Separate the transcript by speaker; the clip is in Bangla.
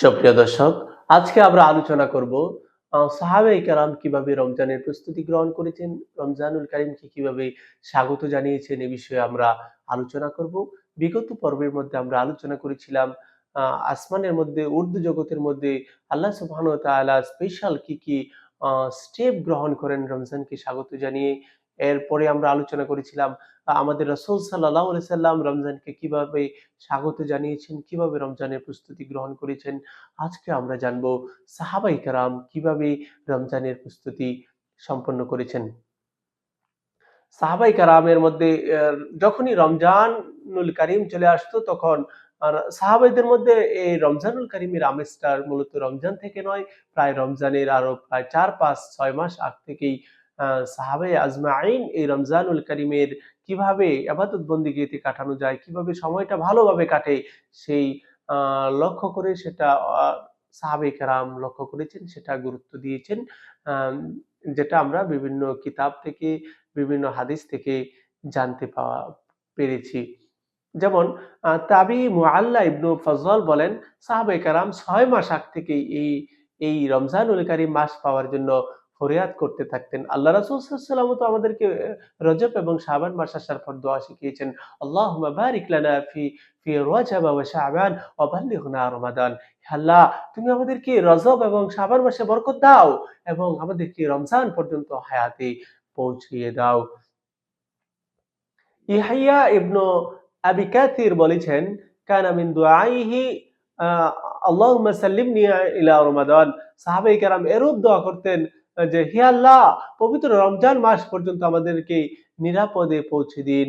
Speaker 1: সুপ্রিয় দর্শক, আজকে আমরা আলোচনা করব সাহাবে কারাম কীভাবে রমজানের প্রস্তুতি গ্রহণ করেছেন, রমজানুল কারিমকে কীভাবে স্বাগত জানিয়েছেন এ বিষয়ে আমরা আলোচনা করব। বিগত পর্বের মধ্যে আমরা আলোচনা করেছিলাম আসমানের মধ্যে, উর্দু জগতের মধ্যে আল্লাহ সুবহান স্পেশাল কি কি স্টেপ গ্রহণ করেন রমজানকে স্বাগত জানিয়ে। এরপরে আমরা আলোচনা করেছিলাম আমাদের রসুল সাল্লাহ সাল্লাম রমজানকে কীভাবে স্বাগত জানিয়েছেন, কীভাবে রমজানের প্রস্তুতি গ্রহণ করেছেন, আজকে আমরা জানব সাহাবাই কারাম কীভাবে রমজানের প্রস্তুতি সম্পন্ন করেছেন। সাহাবাই কারামের মধ্যে যখনই রমজানুল কারিম চলে আসতো, তখন আর সাহাবাইদের মধ্যে এই রমজানুল কারিমের আমেজটা মূলত রমজান থেকে নয় প্রায় রমজানের আরও প্রায় চার পাঁচ ছয় মাস আগ থেকেই আহ, সাহাবাই আজমাইন এই রমজানুল কারিমের কীভাবে আবাদত বন্দিগিতে কাটানো যায় কীভাবে সময়টা ভালোভাবে কাটে সেই লক্ষ্য করে সেটা আহ, সাহাবাই কারাম লক্ষ্য করেছেন সেটা গুরুত্ব দিয়েছেন যেটা আমরা বিভিন্ন কিতাব থেকে বিভিন্ন হাদিস থেকে জানতে পাওয়া পেরেছি। যেমন তাবি মুআল্লা ইবনু ফজল বলেন সাহাবাই কারাম ছয় মাস আগ থেকে এই এই রমজানুল কারিম মাস পাওয়ার জন্য ফরিয়াদ করতে থাকতেন। আল্লাহ রাসূল সাল্লাল্লাহু তো আমাদেরকে রজব এবং শাবান মাস আসার পর দোয়া শিখিয়েছেন লানা ফি ফি রমাদান। আল্লাহ, তুমি আমাদেরকে রজব এবং মাসে বরকত দাও এবং আমাদেরকে রমজান পর্যন্ত হায়াতে পৌঁছিয়ে দাও। ইহাইয়া ইবনু আবি কাথির বলেছেন কানামিন দুআইহি আল্লাহুম্মা সাল্লিমনি ইলা রমাদান। সাহাবাই কেরাম এরূপ দোয়া করতেন, যে, হে আল্লাহ, পবিত্র রমজান মাস পর্যন্ত আমাদেরকে নিরাপদে পৌঁছে দিন।